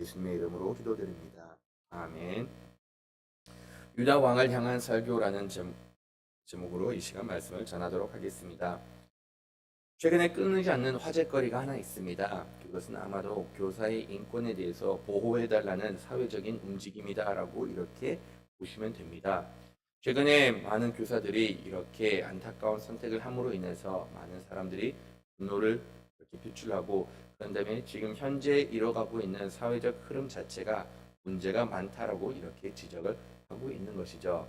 예수님의 이름으로 기도드립니다. 아멘. 유다 왕을 향한 설교라는 제- 제목으로 이 시간 말씀을 전하도록 하겠습니다. 최근에 끊이지 않는 화제거리가 하나 있습니다. 그것은 아마도 교사의 인권에 대해서 보호해달라는 사회적인 움직임이다라고 이렇게 보시면 됩니다. 최근에 많은 교사들이 이렇게 안타까운 선택을 함으로 인해서 많은 사람들이 분노를 표출하고 그런 다음에 지금 현재 이뤄가고 있는 사회적 흐름 자체가 문제가 많다라고 이렇게 지적을 하고 있는 것이죠.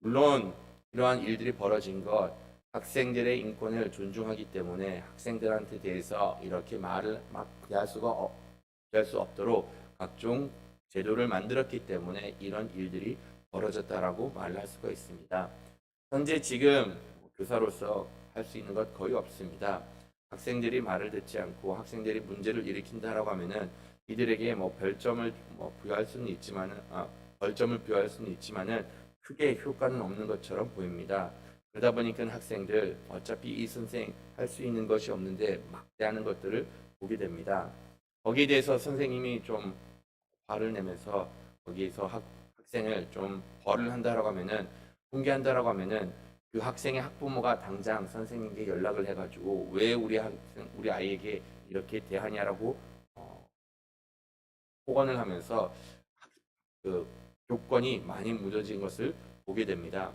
물론 이러한 일들이 벌어진 것 학생들의 인권을 존중하기 때문에 학생들한테 대해서 이렇게 말을 막 대할 수가 없, 수 없도록 각종 제도를 만들었기 때문에 이런 일들이 벌어졌다라고 말을 할 수가 있습니다. 현재 지금 교사로서 할 수 있는 것 거의 없습니다. 학생들이 말을 듣지 않고 학생들이 문제를 일으킨다라고 하면은 이들에게 뭐 별점을 뭐 부여할 수는 있지만은 아, 벌점을 부여할 수는 있지만은 크게 효과는 없는 것처럼 보입니다. 그러다 보니까 학생들 어차피 이 선생 할 수 있는 것이 없는데 막대하는 것들을 보게 됩니다. 거기에 대해서 선생님이 좀 화를 내면서 거기에서 학, 학생을 좀 벌을 한다라고 하면은 공개한다라고 하면은 그 학생의 학부모가 당장 선생님께 연락을 해가지고 왜 우리 학생 우리 아이에게 이렇게 대하냐라고 어, 폭언을 하면서 학- 그 교권이 많이 무뎌진 것을 보게 됩니다.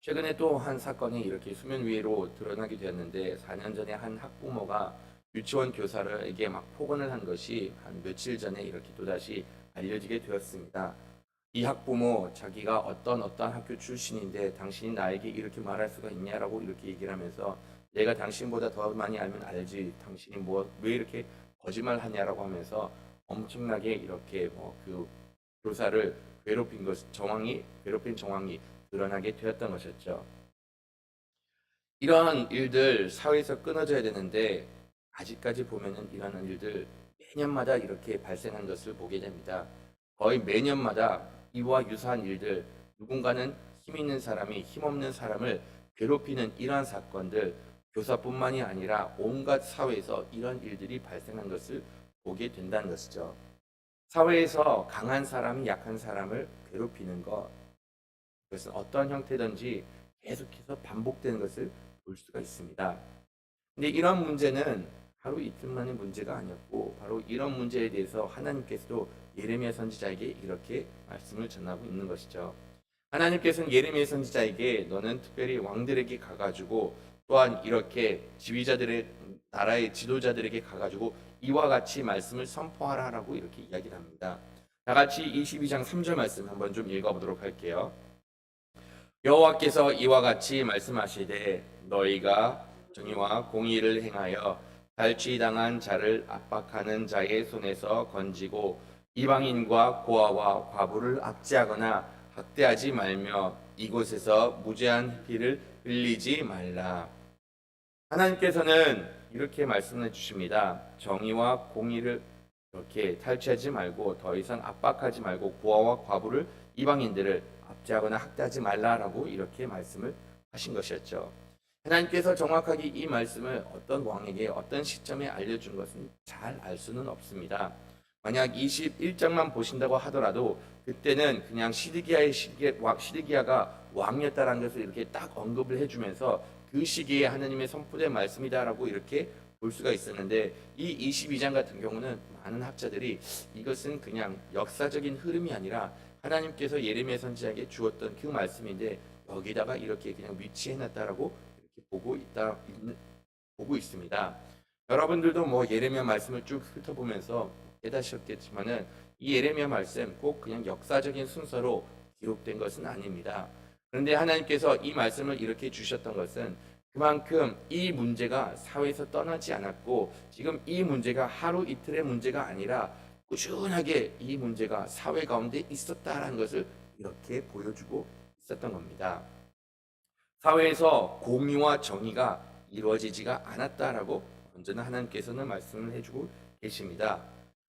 최근에 또 한 사건이 이렇게 수면 위로 드러나게 되었는데 4년 전에 한 학부모가 유치원 교사를에게 막 폭언을 한 것이 한 며칠 전에 이렇게 또다시 알려지게 되었습니다. 이 학부모 자기가 어떤 어떤 학교 출신인데 당신이 나에게 이렇게 말할 수가 있냐라고 이렇게 얘기를 하면서 내가 당신보다 더 많이 알면 알지 당신이 뭐 왜 이렇게 거짓말 하냐라고 하면서 엄청나게 이렇게 뭐 그 교사를 괴롭힌 것 정황이 괴롭힌 정황이 드러나게 되었던 것이었죠. 이러한 일들 사회에서 끊어져야 되는데 아직까지 보면은 이러한 일들 매년마다 이렇게 발생한 것을 보게 됩니다. 거의 매년마다 이와 유사한 일들 누군가는 힘 있는 사람이 힘없는 사람을 괴롭히는 이러한 사건들 교사뿐만이 아니라 온갖 사회에서 이런 일들이 발생한 것을 보게 된다는 것이죠. 사회에서 강한 사람이 약한 사람을 괴롭히는 것 그것은 어떠한 형태든지 계속해서 반복되는 것을 볼 수가 있습니다. 근데 이러한 문제는 하루 이틀만의 문제가 아니었고 바로 이런 문제에 대해서 하나님께서도 예레미야 선지자에게 이렇게 말씀을 전하고 있는 것이죠. 하나님께서는 예레미야 선지자에게 너는 특별히 왕들에게 가가지고 또한 이렇게 지휘자들의 나라의 지도자들에게 가가지고 이와 같이 말씀을 선포하라라고 이렇게 이야기를 합니다. 다 같이 22장 3절 말씀 한번 좀 읽어보도록 할게요. 여호와께서 이와 같이 말씀하시되 너희가 정의와 공의를 행하여 발취당한 자를 압박하는 자의 손에서 건지고 이방인과 고아와 과부를 압제하거나 학대하지 말며 이곳에서 무죄한 피를 흘리지 말라. 하나님께서는 이렇게 말씀해 주십니다. 정의와 공의를 이렇게 탈취하지 말고 더 이상 압박하지 말고 고아와 과부를 이방인들을 압제하거나 학대하지 말라라고 이렇게 말씀을 하신 것이었죠. 하나님께서 정확하게 이 말씀을 어떤 왕에게 어떤 시점에 알려준 것은 잘 알 수는 없습니다. 만약 21장만 보신다고 하더라도 그때는 그냥 시드기야의 시기, 시드기야가 왕이었다라는 것을 이렇게 딱 언급을 해주면서 그 시기에 하나님의 선포된 말씀이다라고 이렇게 볼 수가 있었는데 이 22장 같은 경우는 많은 학자들이 이것은 그냥 역사적인 흐름이 아니라 하나님께서 예레미야 선지자에게 주었던 그 말씀인데 여기다가 이렇게 그냥 위치해 놨다라고 이렇게 보고 있다 보고 있습니다. 여러분들도 뭐 예레미야 말씀을 쭉 훑어보면서 깨닫으셨겠지만은 이 예레미야 말씀 꼭 그냥 역사적인 순서로 기록된 것은 아닙니다. 그런데 하나님께서 이 말씀을 이렇게 주셨던 것은 그만큼 이 문제가 사회에서 떠나지 않았고 지금 이 문제가 하루 이틀의 문제가 아니라 꾸준하게 이 문제가 사회 가운데 있었다라는 것을 이렇게 보여주고 있었던 겁니다. 사회에서 공의와 정의가 이루어지지가 않았다라고 언제나 하나님께서는 말씀을 해주고 계십니다.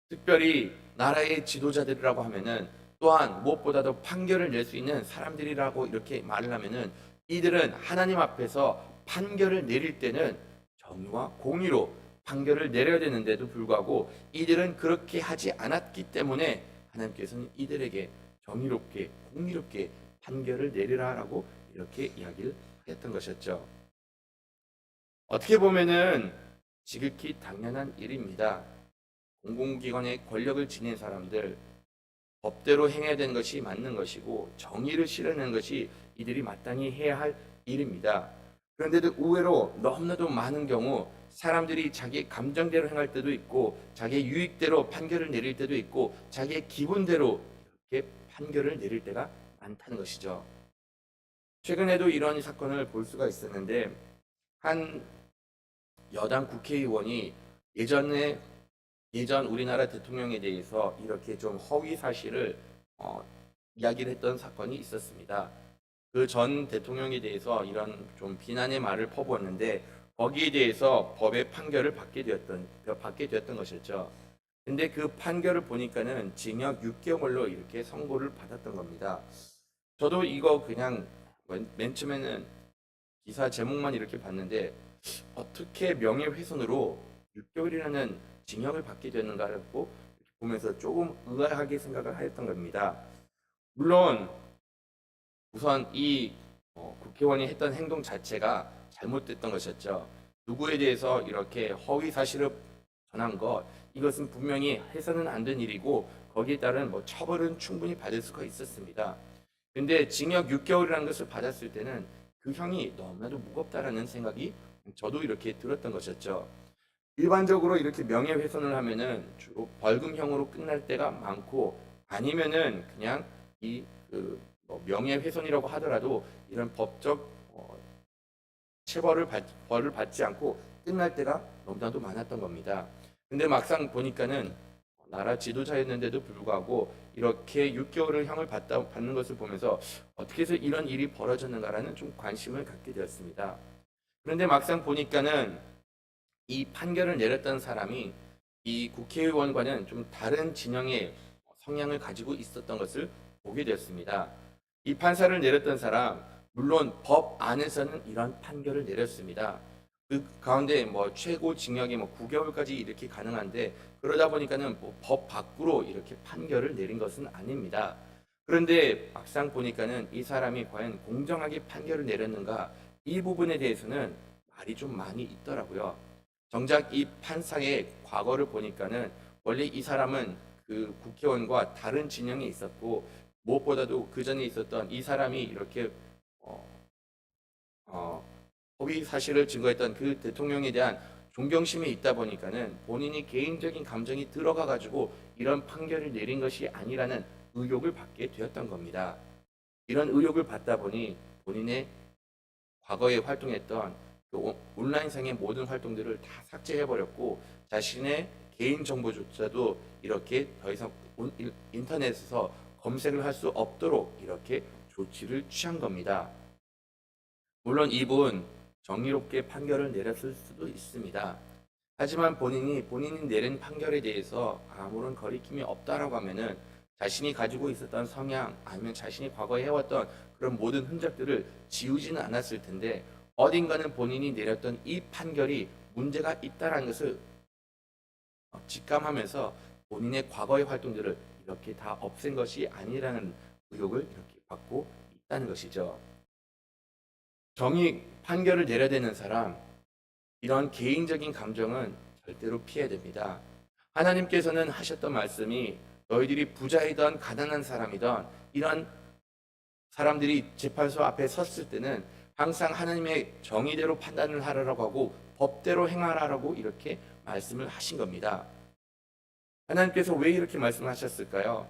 특별히 나라의 지도자들이라고 하면은 또한 무엇보다도 판결을 낼 수 있는 사람들이라고 이렇게 말을 하면은 이들은 하나님 앞에서 판결을 내릴 때는 정의와 공의로 판결을 내려야 되는데도 불구하고 이들은 그렇게 하지 않았기 때문에 하나님께서는 이들에게 정의롭게 공의롭게 판결을 내리라라고 이렇게 이야기를 했던 것이었죠. 어떻게 보면은 지극히 당연한 일입니다. 공공기관의 권력을 지닌 사람들 법대로 행해야 되는 것이 맞는 것이고 정의를 실현하는 것이 이들이 마땅히 해야 할 일입니다. 그런데도 의외로 너무나도 많은 경우 사람들이 자기 감정대로 행할 때도 있고 자기의 유익대로 판결을 내릴 때도 있고 자기의 기분대로 이렇게 판결을 내릴 때가 많다는 것이죠. 최근에도 이런 사건을 볼 수가 있었는데 한 여당 국회의원이 예전에 예전 우리나라 대통령에 대해서 이렇게 좀 허위 사실을 어, 이야기를 했던 사건이 있었습니다. 그 전 대통령에 대해서 이런 좀 비난의 말을 퍼부었는데 거기에 대해서 법의 판결을 받게 되었던 받게 되었던 것이었죠. 근데 그 판결을 보니까는 징역 6개월로 이렇게 선고를 받았던 겁니다. 저도 이거 그냥 맨, 맨 처음에는 기사 제목만 이렇게 봤는데 어떻게 명예훼손으로 6개월이라는 징역을 받게 되는가라고 보면서 조금 의아하게 생각을 하였던 겁니다. 물론 우선 이 어, 국회의원이 했던 행동 자체가 잘못됐던 것이었죠. 누구에 대해서 이렇게 허위 사실을 전한 것 이것은 분명히 해서는 안 된 일이고 거기에 따른 뭐 처벌은 충분히 받을 수가 있었습니다. 근데 징역 6개월이라는 것을 받았을 때는 그 형이 너무나도 무겁다라는 생각이 저도 이렇게 들었던 것이었죠. 일반적으로 이렇게 명예훼손을 하면은 주로 벌금형으로 끝날 때가 많고 아니면은 그냥 이그 뭐 명예훼손이라고 하더라도 이런 법적 어, 체벌을 받, 벌을 받지 않고 끝날 때가 너무나도 많았던 겁니다. 근데 막상 보니까는 나라 지도자였는데도 불구하고 이렇게 6개월을 형을 받다, 받는 것을 보면서 어떻게 해서 이런 일이 벌어졌는가라는 좀 관심을 갖게 되었습니다. 그런데 막상 보니까는 이 판결을 내렸던 사람이 이 국회의원과는 좀 다른 진영의 성향을 가지고 있었던 것을 보게 되었습니다. 이 판사를 내렸던 사람, 물론 법 안에서는 이런 판결을 내렸습니다. 그 가운데 뭐 최고 징역이 뭐 9개월까지 이렇게 가능한데 그러다 보니까는 뭐 법 밖으로 이렇게 판결을 내린 것은 아닙니다. 그런데 막상 보니까는 이 사람이 과연 공정하게 판결을 내렸는가 이 부분에 대해서는 말이 좀 많이 있더라고요. 정작 이 판사의 과거를 보니까는 원래 이 사람은 그 국회의원과 다른 진영에 있었고 무엇보다도 그 전에 있었던 이 사람이 이렇게 어, 어, 허위 사실을 증거했던 그 대통령에 대한 존경심이 있다 보니까는 본인이 개인적인 감정이 들어가 가지고 이런 판결을 내린 것이 아니라는 의혹을 받게 되었던 겁니다. 이런 의혹을 받다 보니 본인의 과거에 활동했던 그 온- 온라인상의 모든 활동들을 다 삭제해버렸고 자신의 개인 정보조차도 이렇게 더 이상 인터넷에서 검색을 할 수 없도록 이렇게 조치를 취한 겁니다. 물론 이분 정의롭게 판결을 내렸을 수도 있습니다. 하지만 본인이 본인이 내린 판결에 대해서 아무런 거리낌이 없다라고 하면은 자신이 가지고 있었던 성향 아니면 자신이 과거에 해왔던 그런 모든 흔적들을 지우지는 않았을 텐데 어딘가는 본인이 내렸던 이 판결이 문제가 있다라는 것을 어, 직감하면서 본인의 과거의 활동들을 이렇게 다 없앤 것이 아니라는 의혹을 이렇게 받고 있다는 것이죠. 정의 판결을 내려야 되는 사람, 이런 개인적인 감정은 절대로 피해야 됩니다. 하나님께서는 하셨던 말씀이 너희들이 부자이던 가난한 사람이던 이런 사람들이 재판소 앞에 섰을 때는 항상 하나님의 정의대로 판단을 하라고 하고 법대로 행하라고 이렇게 말씀을 하신 겁니다. 하나님께서 왜 이렇게 말씀하셨을까요?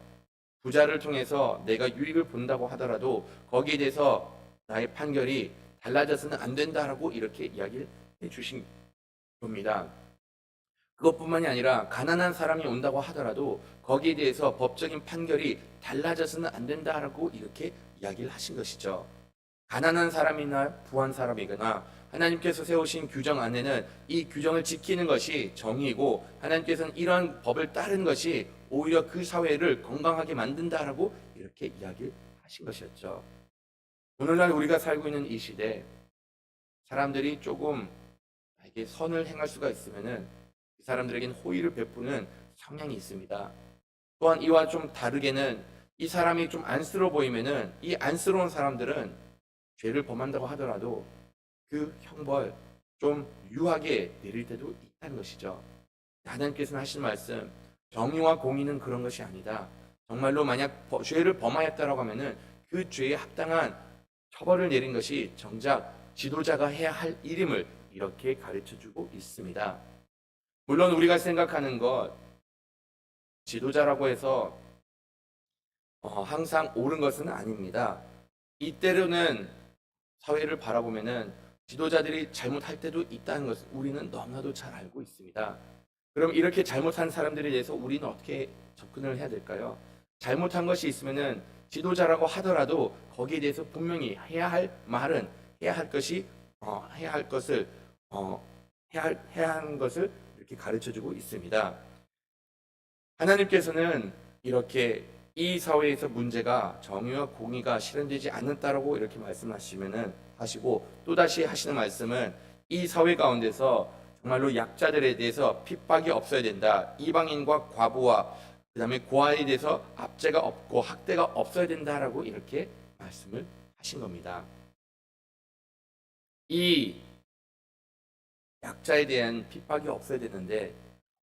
부자를 통해서 내가 유익을 본다고 하더라도 거기에 대해서 나의 판결이 달라져서는 안 된다라고 이렇게 이야기를 해 주신 겁니다. 그것뿐만이 아니라 가난한 사람이 온다고 하더라도 거기에 대해서 법적인 판결이 달라져서는 안 된다라고 이렇게 이야기를 하신 것이죠. 가난한 사람이나 부한 사람이거나 하나님께서 세우신 규정 안에는 이 규정을 지키는 것이 정의이고 하나님께서는 이러한 법을 따르는 것이 오히려 그 사회를 건강하게 만든다라고 이렇게 이야기를 하신 것이었죠. 오늘날 우리가 살고 있는 이 시대 사람들이 조금 나에게 선을 행할 수가 있으면은 사람들에게는 호의를 베푸는 성향이 있습니다. 또한 이와 좀 다르게는 이 사람이 좀 안쓰러워 보이면은 이 안쓰러운 사람들은 죄를 범한다고 하더라도 그 형벌 좀 유하게 내릴 때도 있다는 것이죠. 하나님께서는 하신 말씀 정의와 공의는 그런 것이 아니다. 정말로 만약 버- 죄를 범하였다라고 하면은 그 죄에 합당한 처벌을 내린 것이 정작 지도자가 해야 할 일임을 이렇게 가르쳐 주고 있습니다. 물론 우리가 생각하는 것 지도자라고 해서 어, 항상 옳은 것은 아닙니다. 이때로는 사회를 바라보면은 지도자들이 잘못할 때도 있다는 것을 우리는 너무나도 잘 알고 있습니다. 그럼 이렇게 잘못한 사람들에 대해서 우리는 어떻게 접근을 해야 될까요? 잘못한 것이 있으면은 지도자라고 하더라도 거기에 대해서 분명히 해야 할 말은 해야 할 것이 어, 해야 할 것을 어, 해야 할, 해야 하는 것을 이렇게 가르쳐 주고 있습니다. 하나님께서는 이렇게 이 사회에서 문제가 정의와 공의가 실현되지 않는다라고 이렇게 말씀하시면은 하시고 또 다시 하시는 말씀은 이 사회 가운데서 정말로 약자들에 대해서 핍박이 없어야 된다. 이방인과 과부와 그다음에 고아에 대해서 압제가 없고 학대가 없어야 된다라고 이렇게 말씀을 하신 겁니다. 이 약자에 대한 핍박이 없어야 되는데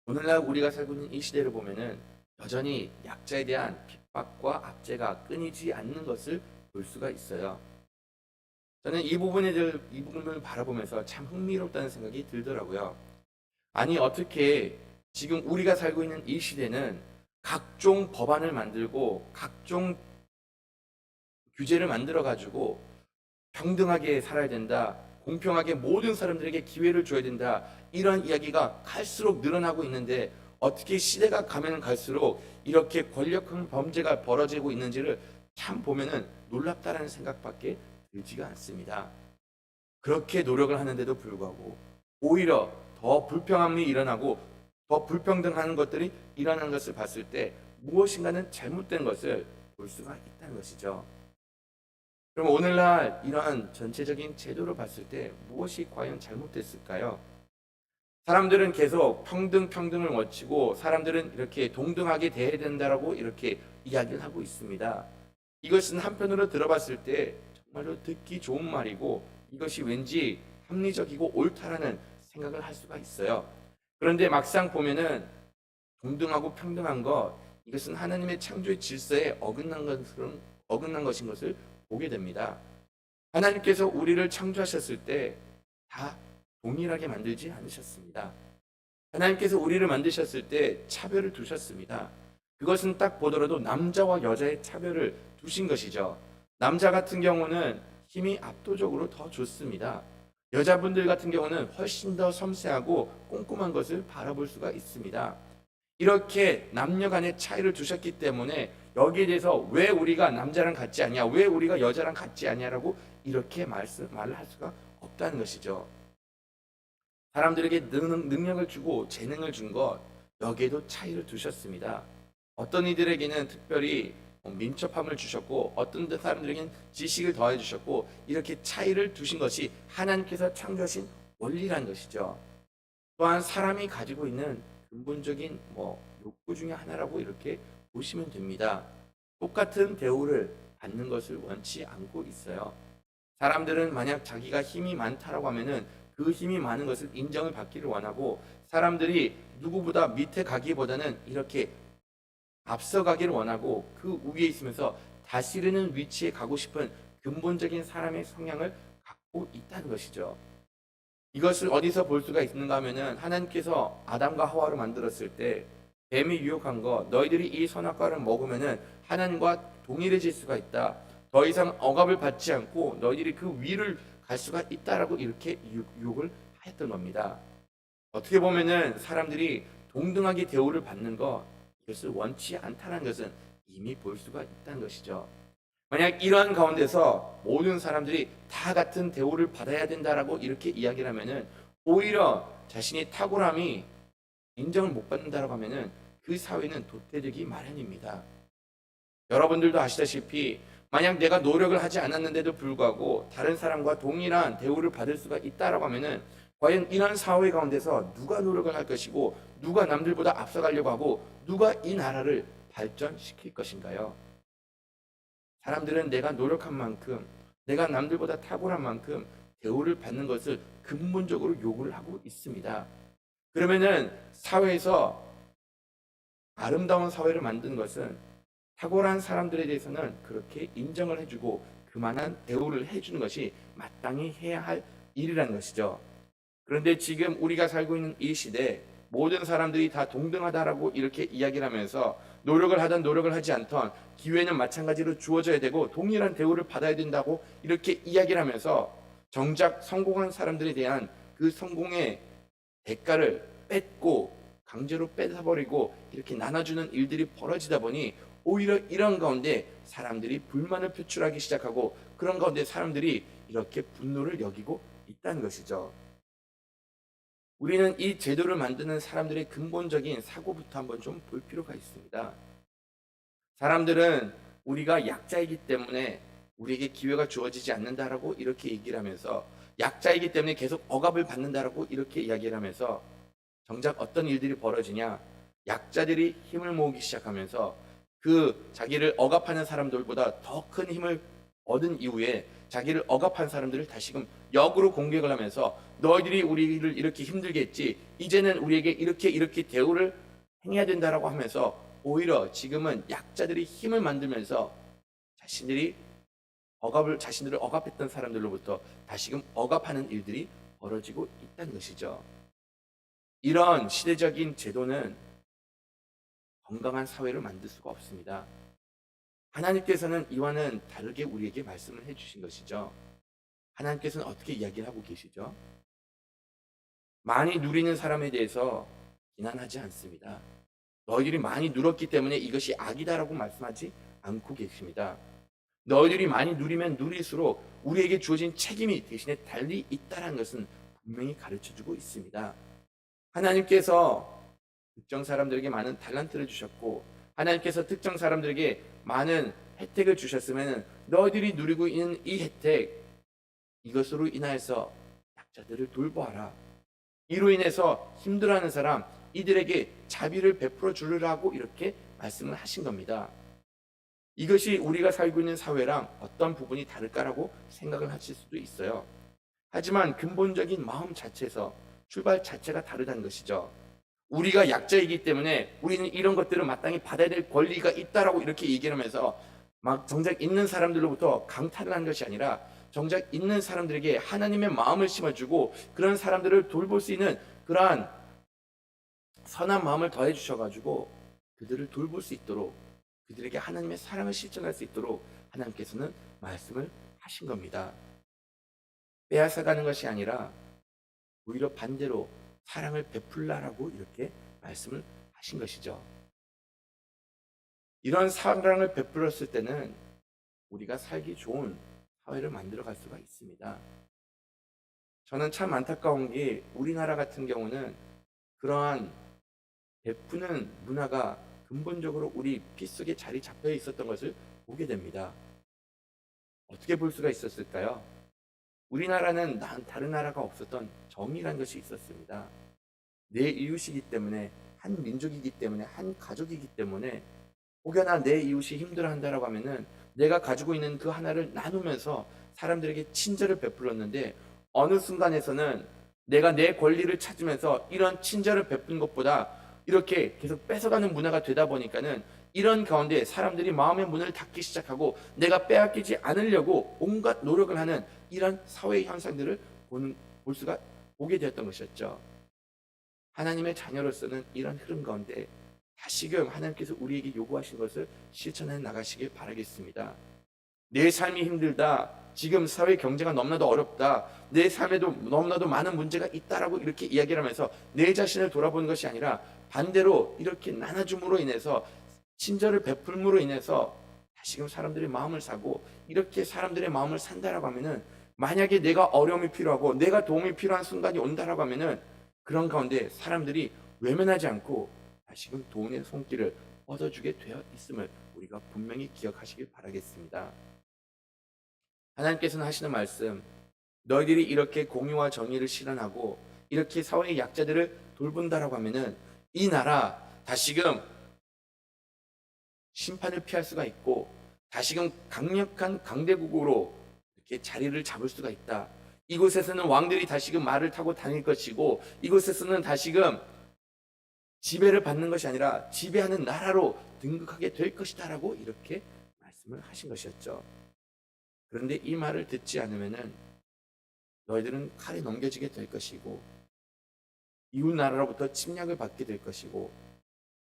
오늘날 우리가 살고 있는 이 시대를 보면은 여전히 약자에 대한 핍 박과 압제가 끊이지 않는 것을 볼 수가 있어요. 저는 이 부분에 대해 이 부분을 바라보면서 참 흥미롭다는 생각이 들더라고요. 아니 어떻게 지금 우리가 살고 있는 이 시대는 각종 법안을 만들고 각종 규제를 만들어 가지고 평등하게 살아야 된다. 공평하게 모든 사람들에게 기회를 줘야 된다. 이런 이야기가 갈수록 늘어나고 있는데 어떻게 시대가 가면 갈수록 이렇게 권력형 범죄가 벌어지고 있는지를 참 보면은 놀랍다라는 생각밖에 들지가 않습니다. 그렇게 노력을 하는데도 불구하고 오히려 더 불평함이 일어나고 더 불평등하는 것들이 일어나는 것을 봤을 때 무엇인가는 잘못된 것을 볼 수가 있다는 것이죠. 그럼 오늘날 이러한 전체적인 제도를 봤을 때 무엇이 과연 잘못됐을까요? 사람들은 계속 평등 평등을 외치고 사람들은 이렇게 동등하게 대해야 된다라고 이렇게 이야기를 하고 있습니다. 이것은 한편으로 들어봤을 때 정말로 듣기 좋은 말이고 이것이 왠지 합리적이고 옳다라는 생각을 할 수가 있어요. 그런데 막상 보면은 동등하고 평등한 것 이것은 하나님의 창조의 질서에 어긋난 것은 어긋난 것인 것을 보게 됩니다. 하나님께서 우리를 창조하셨을 때 다 동일하게 만들지 않으셨습니다. 하나님께서 우리를 만드셨을 때 차별을 두셨습니다. 그것은 딱 보더라도 남자와 여자의 차별을 두신 것이죠. 남자 같은 경우는 힘이 압도적으로 더 좋습니다. 여자분들 같은 경우는 훨씬 더 섬세하고 꼼꼼한 것을 바라볼 수가 있습니다. 이렇게 남녀 간의 차이를 두셨기 때문에 여기에 대해서 왜 우리가 남자랑 같지 않냐, 왜 우리가 여자랑 같지 않냐라고 이렇게 말씀, 말을 할 수가 없다는 것이죠. 사람들에게 능, 능력을 주고 재능을 준 것, 여기에도 차이를 두셨습니다. 어떤 이들에게는 특별히 민첩함을 주셨고 어떤 사람들에게는 지식을 더해 주셨고 이렇게 차이를 두신 것이 하나님께서 창조하신 원리라는 것이죠. 또한 사람이 가지고 있는 근본적인 뭐 욕구 중에 하나라고 이렇게 보시면 됩니다. 똑같은 대우를 받는 것을 원치 않고 있어요. 사람들은 만약 자기가 힘이 많다라고 하면은 그 힘이 많은 것을 인정을 받기를 원하고 사람들이 누구보다 밑에 가기보다는 이렇게 앞서가기를 원하고 그 위에 있으면서 다스리는 위치에 가고 싶은 근본적인 사람의 성향을 갖고 있다는 것이죠. 이것을 어디서 볼 수가 있는가 하면은 하나님께서 아담과 하와를 만들었을 때 뱀이 유혹한 거 너희들이 이 선악과를 먹으면은 하나님과 동일해질 수가 있다. 더 이상 억압을 받지 않고 너희들이 그 위를 갈 수가 있다라고 이렇게 유- 유혹을 하였던 겁니다. 어떻게 보면은 사람들이 동등하게 대우를 받는 것 이것을 원치 않다는 것은 이미 볼 수가 있다는 것이죠. 만약 이러한 가운데서 모든 사람들이 다 같은 대우를 받아야 된다라고 이렇게 이야기를 하면은 오히려 자신의 탁월함이 인정을 못 받는다라고 하면은 그 사회는 도태되기 마련입니다. 여러분들도 아시다시피 만약 내가 노력을 하지 않았는데도 불구하고 다른 사람과 동일한 대우를 받을 수가 있다라고 하면은 과연 이런 사회 가운데서 누가 노력을 할 것이고 누가 남들보다 앞서가려고 하고 누가 이 나라를 발전시킬 것인가요? 사람들은 내가 노력한 만큼 내가 남들보다 탁월한 만큼 대우를 받는 것을 근본적으로 요구를 하고 있습니다. 그러면은 사회에서 아름다운 사회를 만든 것은 탁월한 사람들에 대해서는 그렇게 인정을 해주고 그만한 대우를 해주는 것이 마땅히 해야 할 일이라는 것이죠. 그런데 지금 우리가 살고 있는 이 시대 모든 사람들이 다 동등하다라고 이렇게 이야기를 하면서 노력을 하든 노력을 하지 않던 기회는 마찬가지로 주어져야 되고 동일한 대우를 받아야 된다고 이렇게 이야기를 하면서 정작 성공한 사람들에 대한 그 성공의 대가를 뺏고 강제로 뺏어버리고 이렇게 나눠주는 일들이 벌어지다 보니 오히려 이런 가운데 사람들이 불만을 표출하기 시작하고 그런 가운데 사람들이 이렇게 분노를 여기고 있다는 것이죠. 우리는 이 제도를 만드는 사람들의 근본적인 사고부터 한번 좀 볼 필요가 있습니다. 사람들은 우리가 약자이기 때문에 우리에게 기회가 주어지지 않는다라고 이렇게 얘기를 하면서 약자이기 때문에 계속 억압을 받는다라고 이렇게 이야기를 하면서 정작 어떤 일들이 벌어지냐 약자들이 힘을 모으기 시작하면서 그 자기를 억압하는 사람들보다 더 큰 힘을 얻은 이후에 자기를 억압한 사람들을 다시금 역으로 공격을 하면서 너희들이 우리를 이렇게 힘들게 했지 이제는 우리에게 이렇게 이렇게 대우를 행해야 된다라고 하면서 오히려 지금은 약자들이 힘을 만들면서 자신들이 억압을 자신들을 억압했던 사람들로부터 다시금 억압하는 일들이 벌어지고 있다는 것이죠. 이런 시대적인 제도는 건강한 사회를 만들 수가 없습니다. 하나님께서는 이와는 다르게 우리에게 말씀을 해주신 것이죠. 하나님께서는 어떻게 이야기를 하고 계시죠? 많이 누리는 사람에 대해서 비난하지 않습니다. 너희들이 많이 누렸기 때문에 이것이 악이다라고 말씀하지 않고 계십니다. 너희들이 많이 누리면 누릴수록 우리에게 주어진 책임이 대신에 달리 있다는 것은 분명히 가르쳐 주고 있습니다. 하나님께서 특정 사람들에게 많은 달란트를 주셨고 하나님께서 특정 사람들에게 많은 혜택을 주셨으면 너희들이 누리고 있는 이 혜택 이것으로 인하여서 약자들을 돌보아라. 이로 인해서 힘들어하는 사람 이들에게 자비를 베풀어 주려고 이렇게 말씀을 하신 겁니다. 이것이 우리가 살고 있는 사회랑 어떤 부분이 다를까라고 생각을 하실 수도 있어요. 하지만 근본적인 마음 자체에서 출발 자체가 다르다는 것이죠. 우리가 약자이기 때문에 우리는 이런 것들을 마땅히 받아야 될 권리가 있다라고 이렇게 얘기를 하면서 막 정작 있는 사람들로부터 강탈을 하는 것이 아니라 정작 있는 사람들에게 하나님의 마음을 심어주고 그런 사람들을 돌볼 수 있는 그러한 선한 마음을 더해 주셔가지고 그들을 돌볼 수 있도록 그들에게 하나님의 사랑을 실천할 수 있도록 하나님께서는 말씀을 하신 겁니다. 빼앗아가는 것이 아니라 오히려 반대로 사랑을 베풀라라고 이렇게 말씀을 하신 것이죠. 이런 사랑을 베풀었을 때는 우리가 살기 좋은 사회를 만들어 갈 수가 있습니다. 저는 참 안타까운 게 우리나라 같은 경우는 그러한 베푸는 문화가 근본적으로 우리 피 속에 자리 잡혀 있었던 것을 보게 됩니다. 어떻게 볼 수가 있었을까요? 우리나라는 난 다른 나라가 없었던 정의라는 것이 있었습니다. 내 이웃이기 때문에 한 민족이기 때문에 한 가족이기 때문에 혹여나 내 이웃이 힘들어한다라고 하면은 내가 가지고 있는 그 하나를 나누면서 사람들에게 친절을 베풀었는데 어느 순간에서는 내가 내 권리를 찾으면서 이런 친절을 베푼 것보다 이렇게 계속 뺏어가는 문화가 되다 보니까는 이런 가운데 사람들이 마음의 문을 닫기 시작하고 내가 빼앗기지 않으려고 온갖 노력을 하는 이런 사회 현상들을 보는, 볼 수가 보게 되었던 것이었죠. 하나님의 자녀로서는 이런 흐름 가운데 다시금 하나님께서 우리에게 요구하신 것을 실천해 나가시길 바라겠습니다. 내 삶이 힘들다. 지금 사회 경제가 너무나도 어렵다. 내 삶에도 너무나도 많은 문제가 있다라고 이렇게 이야기를 하면서 내 자신을 돌아보는 것이 아니라 반대로 이렇게 나눠줌으로 인해서 친절을 베풀므로 인해서 다시금 사람들의 마음을 사고 이렇게 사람들의 마음을 산다라고 하면은 만약에 내가 어려움이 필요하고 내가 도움이 필요한 순간이 온다라고 하면은 그런 가운데 사람들이 외면하지 않고 다시금 도움의 손길을 뻗어주게 되어 있음을 우리가 분명히 기억하시길 바라겠습니다. 하나님께서는 하시는 말씀, 너희들이 이렇게 공의와 정의를 실현하고 이렇게 사회의 약자들을 돌본다라고 하면은 이 나라 다시금 심판을 피할 수가 있고 다시금 강력한 강대국으로 이렇게 자리를 잡을 수가 있다. 이곳에서는 왕들이 다시금 말을 타고 다닐 것이고 이곳에서는 다시금 지배를 받는 것이 아니라 지배하는 나라로 등극하게 될 것이다라고 이렇게 말씀을 하신 것이었죠. 그런데 이 말을 듣지 않으면은 너희들은 칼에 넘겨지게 될 것이고 이웃 나라로부터 침략을 받게 될 것이고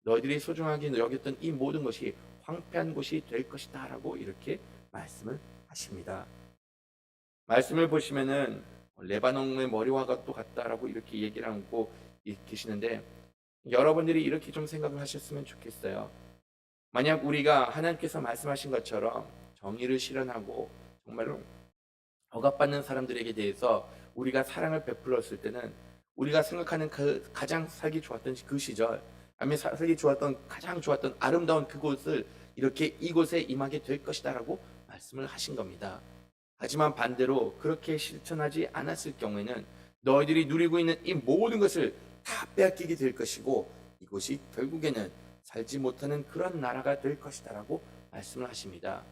너희들이 소중하게 여겼던 이 모든 것이 황폐한 곳이 될 것이다 라고 이렇게 말씀을 하십니다. 말씀을 보시면은 레바논의 머리와가 또 같다라고 이렇게 얘기를 하고 계시는데 여러분들이 이렇게 좀 생각을 하셨으면 좋겠어요. 만약 우리가 하나님께서 말씀하신 것처럼 정의를 실현하고 정말로 억압받는 사람들에게 대해서 우리가 사랑을 베풀었을 때는 우리가 생각하는 그 가장 살기 좋았던 그 시절, 아니면 사- 살기 좋았던 가장 좋았던 아름다운 그곳을 이렇게 이곳에 임하게 될 것이다라고 말씀을 하신 겁니다. 하지만 반대로 그렇게 실천하지 않았을 경우에는 너희들이 누리고 있는 이 모든 것을 다 빼앗기게 될 것이고 이곳이 결국에는 살지 못하는 그런 나라가 될 것이다라고 말씀을 하십니다.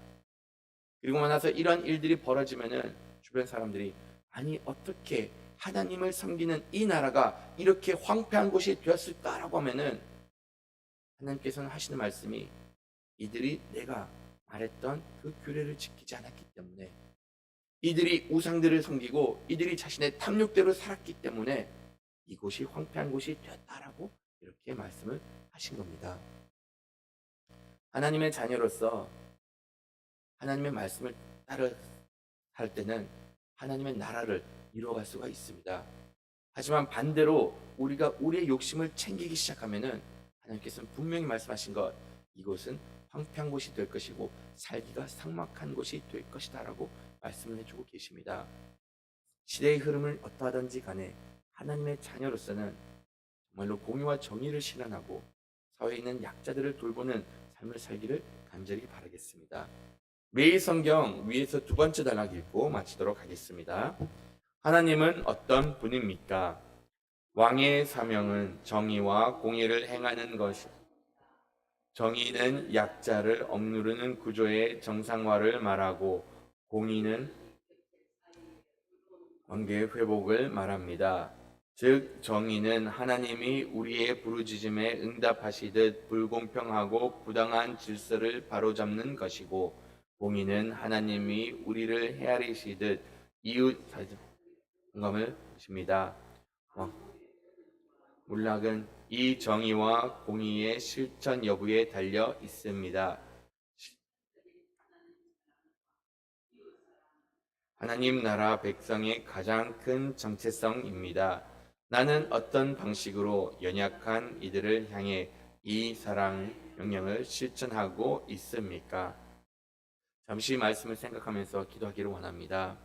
그리고 나서 이런 일들이 벌어지면은 주변 사람들이 아니 어떻게 하나님을 섬기는 이 나라가 이렇게 황폐한 곳이 되었을까라고 하면은 하나님께서는 하시는 말씀이 이들이 내가 말했던 그 규례를 지키지 않았기 때문에 이들이 우상들을 섬기고 이들이 자신의 탐욕대로 살았기 때문에 이곳이 황폐한 곳이 되었다라고 이렇게 말씀을 하신 겁니다. 하나님의 자녀로서 하나님의 말씀을 따라 할 때는 하나님의 나라를 이루어갈 수가 있습니다. 하지만 반대로 우리가 우리의 욕심을 챙기기 시작하면은 하나님께서는 분명히 말씀하신 것 이곳은 황폐한 곳이 될 것이고 살기가 삭막한 곳이 될 것이다라고 말씀을 해주고 계십니다. 시대의 흐름을 어떠하든지 간에 하나님의 자녀로서는 정말로 공의와 정의를 실현하고 사회에 있는 약자들을 돌보는 삶을 살기를 간절히 바라겠습니다. 매일 성경 위에서 두 번째 단락 읽고 마치도록 하겠습니다. 하나님은 어떤 분입니까? 왕의 사명은 정의와 공의를 행하는 것이 정의는 약자를 억누르는 구조의 정상화를 말하고 공의는 관계 회복을 말합니다. 즉 정의는 하나님이 우리의 부르짖음에 응답하시듯 불공평하고 부당한 질서를 바로잡는 것이고 공의는 하나님이 우리를 헤아리시듯 이웃 공감을 주십니다. 어, 문락은 이 정의와 공의의 실천 여부에 달려 있습니다. 하나님 나라 백성의 가장 큰 정체성입니다. 나는 어떤 방식으로 연약한 이들을 향해 이 사랑 명령을 실천하고 있습니까? 잠시 말씀을 생각하면서 기도하기를 원합니다.